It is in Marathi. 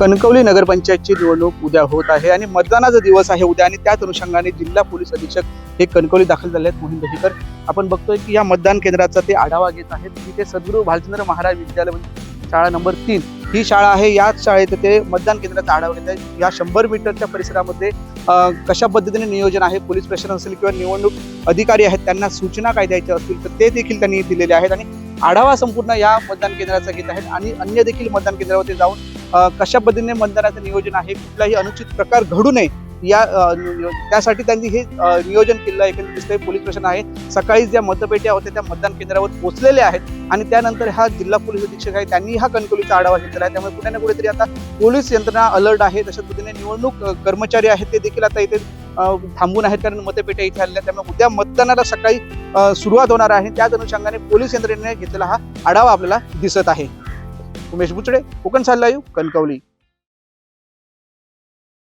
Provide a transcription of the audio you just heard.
कणकवली नगरपंचायतची निवडणूक उद्या होत आहे आणि मतदानाचा दिवस आहे उद्या आणि त्याच अनुषंगाने जिल्हा पोलीस अधीक्षक हे कणकवली दाखल झाले आहेत. मोहित दहीकर आपण बघतोय की या मतदान केंद्राचा ते आढावा घेत आहेत. तिथे सद्गुरू भालचंद्र महाराज विद्यालय म्हणजे शाळा नंबर तीन. ही शाळा आहे. याच शाळेत ते मतदान केंद्राचा आढावा घेत आहेत. या शंभर मीटरच्या परिसरामध्ये कशा पद्धतीने नियोजन आहे? पोलीस प्रशासन असेल किंवा निवडणूक अधिकारी आहेत त्यांना सूचना काय द्यायच्या असतील तर ते देखील त्यांनी दिलेले आहेत. आणि आढावा संपूर्ण या मतदान केंद्राचा घेत आहेत. आणि अन्य देखील मतदान केंद्रावरती जाऊन कशा पद्धतीने मतदानाचं नियोजन आहे? कुठलाही अनुचित प्रकार घडू नये या त्यासाठी त्यांनी हे नियोजन केलेलं आहे. एकंदरीत दिसतंय पोलीस प्रशासन आहे. सकाळी ज्या मतपेट्या होत्या त्या मतदान केंद्रावर पोहोचलेले आहेत आणि त्यानंतर हा जिल्हा पोलीस अधीक्षक आहे. त्यांनी हा कणकवलीचा आढावा घेतलेला आहे. त्यामुळे कुठे ना कुठेतरी आता पोलीस यंत्रणा अलर्ट आहे. तशाच पद्धतीने निवडणूक कर्मचारी आहेत ते देखील आता इथे थांबून आहेत कारण मतपेट्या इथे आलेल्या त्यामुळे उद्या मतदानाला सकाळी सुरुवात होणार आहे. त्याच अनुषंगाने पोलीस यंत्रणेने घेतलेला हा आढावा आपल्याला दिसत आहे. ઉમેશ બુચડે ઓકન સાલાયુ કનકવલી.